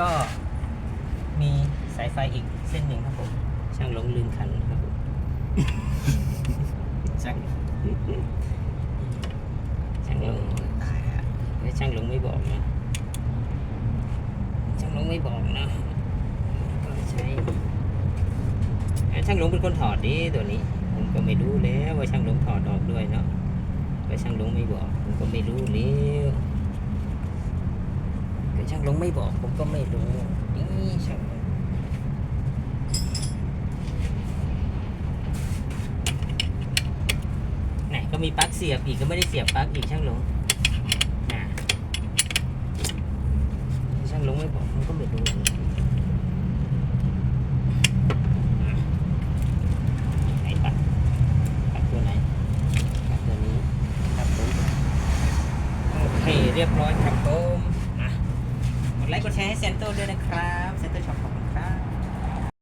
ก็มีสายไฟอีกเส้นหนึ่งครับผม ช่างหลงลืมขันครับผมช่างช่างหลงตายแล้วแล้วช่างหลงไม่บอกนะช่างหลงไม่บอกนะก็ใช้อ่ช่างหลงเป็นคนถอดดิตัวนี้ ผมก็ไม่รู้แล้วว่าช่างหลงถอดออกด้วยเนาะก็ช่างหลงไม่บอก ผมก็ไม่รู้แล้วก็ ช่างลงไม่บอกผมก็ไม่รู้นี่ช่างหลงไหนก็มีปลั๊กเสียบอีกก็ไม่ได้เสียบปลั๊กอีกช่างลงน่ะช่างลงไม่บอกผมก็ไม่รู้ไหนปักปักตัวไหนตัวนี้ตับผมโอเคเรียบร้อยครับผม ไลค์กดแชร์ให้เซนโตด้วยนะครับเซ